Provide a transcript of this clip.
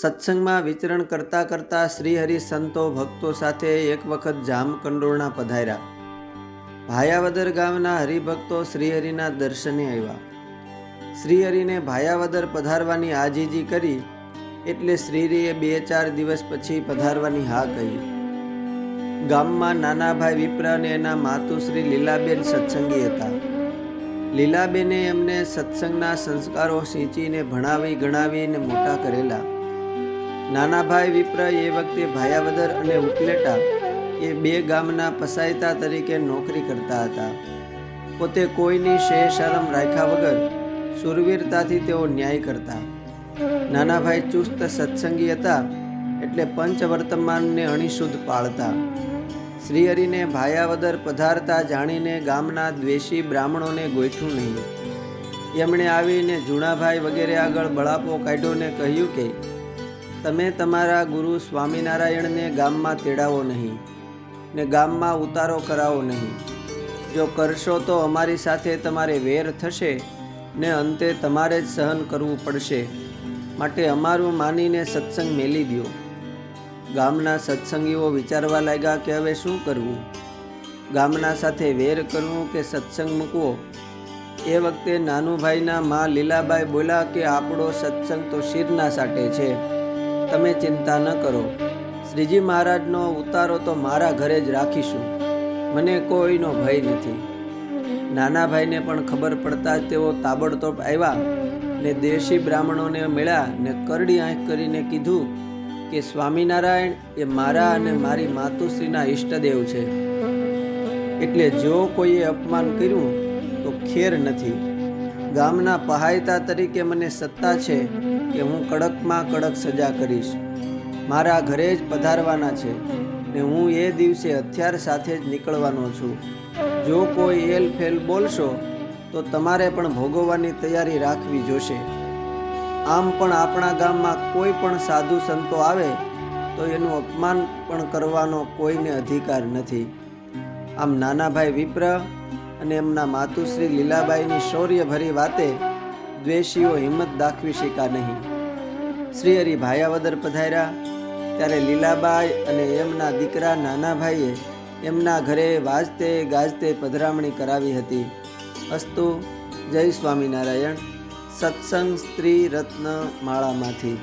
સત્સંગમાં વિચરણ કરતાં કરતાં શ્રીહરિ સંતો ભક્તો સાથે એક વખત જામકંડોળના પધાર્યા. ભાયાવદર ગામના હરિભક્તો શ્રીહરિના દર્શને આવ્યા. શ્રીહરિને ભાયાવદર પધારવાની આજીજી કરી એટલે શ્રીહરિએ બે ચાર દિવસ પછી પધારવાની હા કહી. ગામમાં નાના ભાઈ વિપ્ર અને એના માતુશ્રી લીલાબેન સત્સંગી હતા. લીલાબેને એમને સત્સંગના સંસ્કારો સિંચીને ભણાવી ગણાવીને મોટા કરેલા. નાના ભાઈ વિપ્ર એ વખતે ભાયાવદર અને ઉપલેટા એ બે ગામના પસાયતા તરીકે નોકરી કરતા હતા. પોતે કોઈની શેહ રાખ્યા વગર સુરવીરતાથી તેઓ ન્યાય કરતા. નાના ભાઈ ચુસ્ત સત્સંગી હતા એટલે પંચવર્તમાનને અણીશુદ્ધ પાળતા. શ્રીહરિને ભાયાવદર પધારતા જાણીને ગામના દ્વેષી બ્રાહ્મણોને ગોઠવું નહીં. એમણે આવીને જૂણાભાઈ વગેરે આગળ બળાપો કાઢ્યો ને કહ્યું કે તમે તમારા ગુરુ સ્વામિનારાયણને ગામમાં તેડાવો નહીં ને ગામમાં ઉતારો કરાવો નહીં. જો કરશો તો અમારી સાથે તમારે વેર થશે ને અંતે તમારે જ સહન કરવું પડશે. માટે અમારું માનીને સત્સંગ મેલી દો ગામના સત્સંગીઓ વિચારવા લાગ્યા કે હવે શું કરવું? ગામના સાથે વેર કરવું કે સત્સંગ મૂકવો? એ વખતે નાનુભાઈના મા લીલાબાઈ બોલા કે આપણો સત્સંગ તો શિરના સાટે છે. તમે ચિંતા ન કરો. શ્રીજી મહારાજનો ઉતારો તો મારા ઘરે જ રાખીશું. મને કોઈનો ભય નથી. નાના ભાઈને પણ ખબર પડતા તેઓ તાબડતોબ આવ્યા ને દેશી બ્રાહ્મણોને મળ્યા ને કરડી આંખ કરીને કીધું કે સ્વામિનારાયણ એ મારા અને મારી માતુશ્રીના ઈષ્ટદેવ છે. એટલે જો કોઈએ અપમાન કર્યું તો ખેર નથી. ગામના પહાયતા તરીકે મને સત્તા છે. કે હું કડકમાં કડક સજા કરીશ. મારા ઘરે જ પધારવાના છે ને હું એ દિવસે હથિયાર સાથે જ નીકળવાનો છું. જો કોઈ એલ ફેલ બોલશો, તો તમારે પણ ભોગવવાની તૈયારી રાખવી જોશે. આમ પણ આપણા ગામમાં કોઈ પણ સાધુ સંતો આવે, તો એનું અપમાન પણ કરવાનો કોઈને અધિકાર નથી. આમ નાનાભાઈ વિપ્ર અને એમના માતુશ્રી લીલાબાઈની શૌર્યભરી વાતે દ્વેષીઓ હિંમત દાખવી શક્યા નહીં. શ્રી હરિ ભાયાવદર પધાર્યા. ત્યારે લીલાબાઈ અને એમના દીકરા નાનાભાઈએ એમના ઘરે વાજતે ગાજતે પધરામણી કરાવી હતી. અસ્તુ, જય સ્વામિનારાયણ. સત્સંગ સ્ત્રી રત્ન માળામાંથી.